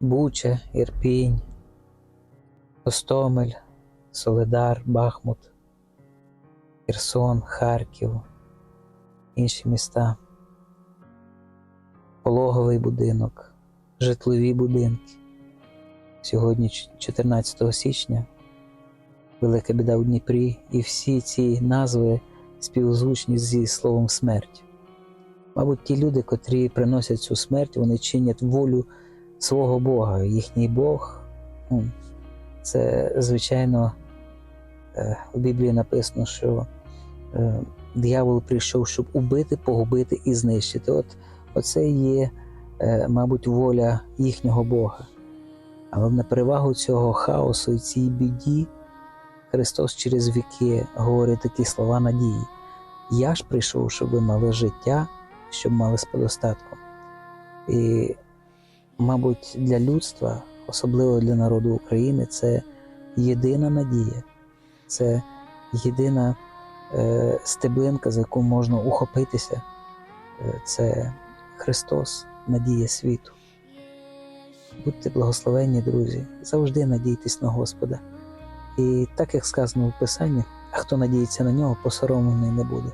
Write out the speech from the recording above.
Буча, Ірпінь, Гостомель, Соледар, Бахмут, Херсон, Харків, інші міста, пологовий будинок, житлові будинки. Сьогодні, 14 січня, велика біда у Дніпрі, і всі ці назви співзвучні зі словом смерть. Мабуть, ті люди, котрі приносять цю смерть, вони чинять волю свого Бога. Їхній Бог ну, це, звичайно, е, у Біблії написано, що е, диявол прийшов, щоб убити, погубити і знищити. От оце є, е, мабуть, воля їхнього Бога. Але на перевагу цього хаосу і цій біді Христос через віки говорить такі слова надії. Я ж прийшов, щоб ви мали життя, щоб мали з подостатком. І, мабуть, для людства, особливо для народу України, це єдина надія, це єдина е, стеблинка, за яку можна ухопитися. Е, це Христос, надія світу. Будьте благословенні, друзі, завжди надійтесь на Господа. І так як сказано в Писанні, а хто надіється на нього, посоромлений не буде.